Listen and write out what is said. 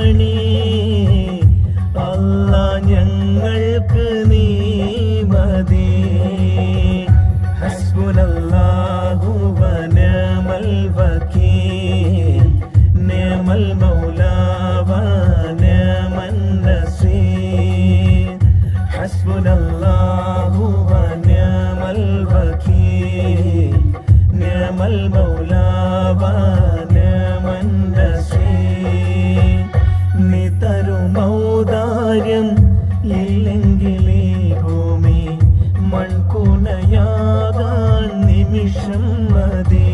ഏകതണി അല്ല ഞങ്ങൾക്ക് നീ മതി. ഹസ്ബുനല്ലാഹു വനമൽ വക്കീൽ വനമൻ നസീർ ഹസ്ബുനല്ലാഹു വനമൽ വനമൻ നിമിഷം മതി.